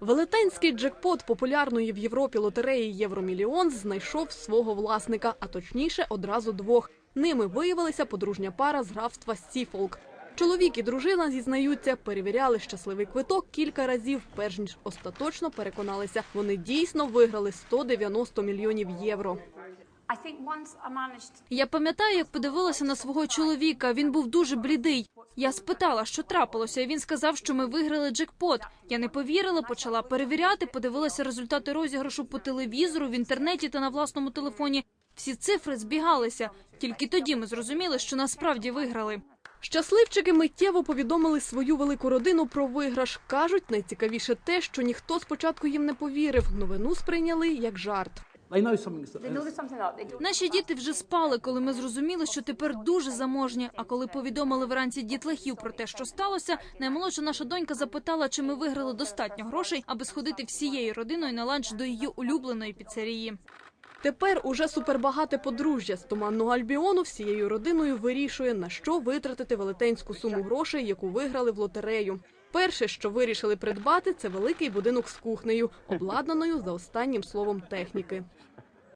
Велетенський джекпот популярної в Європі лотереї Євромільйон знайшов свого власника, а точніше одразу двох. Ними виявилася подружня пара з графства Сіфолк. Чоловік і дружина зізнаються, перевіряли щасливий квиток кілька разів, перш ніж остаточно переконалися, вони дійсно виграли 190 мільйонів євро. Я пам'ятаю, як подивилася на свого чоловіка. Він був дуже блідий. Я спитала, що трапилося, і він сказав, що ми виграли джекпот. Я не повірила, почала перевіряти, подивилася результати розіграшу по телевізору, в інтернеті та на власному телефоні. Всі цифри збігалися. Тільки тоді ми зрозуміли, що насправді виграли. Щасливчики миттєво повідомили свою велику родину про виграш. Кажуть, найцікавіше те, що ніхто спочатку їм не повірив. Новину сприйняли як жарт. Наші діти вже спали, коли ми зрозуміли, що тепер дуже заможні. А коли повідомили вранці дітлахів про те, що сталося, наймолодша наша донька запитала, чи ми виграли достатньо грошей, аби сходити всією родиною на ланч до її улюбленої піцерії. Тепер уже супербагате подружжя з туманного Альбіону всією родиною вирішує, на що витратити велетенську суму грошей, яку виграли в лотерею. Перше, що вирішили придбати, це великий будинок з кухнею, обладнаною за останнім словом техніки.